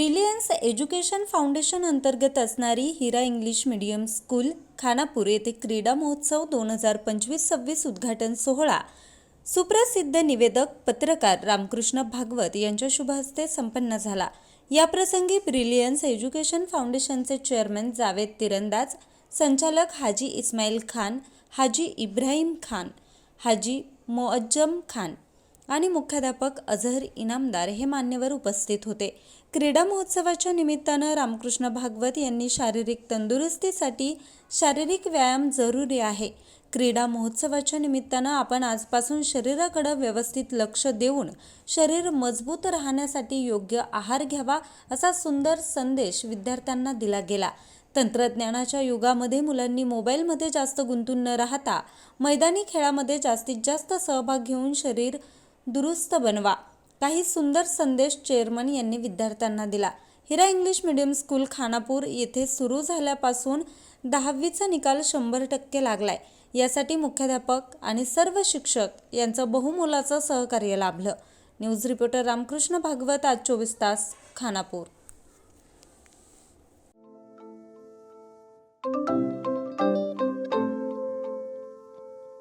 Brilliance education foundation अंतर्गत असणारी Hira English medium school Khanapur येथे क्रीडा महोत्सव दोन हजार पंचवीस सव्वीस उद्घाटन सोहळा. सुप्रसिद्ध निवेदक पत्रकार रामकृष्ण भागवत यांच्या शुभ हस्ते संपन्न झाला. याप्रसंगी ब्रिलियन्स एज्युकेशन फाउंडेशनचे चेअरमन जावेद तिरंदाज संचालक हाजी इस्माईल खान हाजी इब्राहिम खान हाजी मोअज्जम खान आणि मुख्याध्यापक अझहर इनामदार हे मान्यवर उपस्थित होते. क्रीडा महोत्सवाच्या निमित्तानं रामकृष्ण भागवत यांनी शारीरिक तंदुरुस्तीसाठी शारीरिक व्यायाम जरुरी आहे. क्रीडा महोत्सवाच्या निमित्तानं आपण आजपासून शरीराकडं व्यवस्थित लक्ष देऊन शरीर मजबूत राहण्यासाठी योग्य आहार घ्यावा असा सुंदर संदेश विद्यार्थ्यांना दिला गेला. तंत्रज्ञानाच्या युगामध्ये मुलांनी मोबाईलमध्ये जास्त गुंतून न राहता मैदानी खेळामध्ये जास्तीत जास्त सहभाग घेऊन शरीर दुरुस्त बनवा. काही सुंदर संदेश चेअरमन यांनी विद्यार्थ्यांना दिला. Hira English medium school Khanapur येथे सुरू झाल्यापासून दहावीचा निकाल शंभर टक्के लागलाय. यासाठी मुख्याध्यापक आणि सर्व शिक्षक यांचं बहुमोलाचं सहकार्य लाभलं. न्यूज रिपोर्टर रामकृष्ण भागवत आज चोवीस तास खानापूर.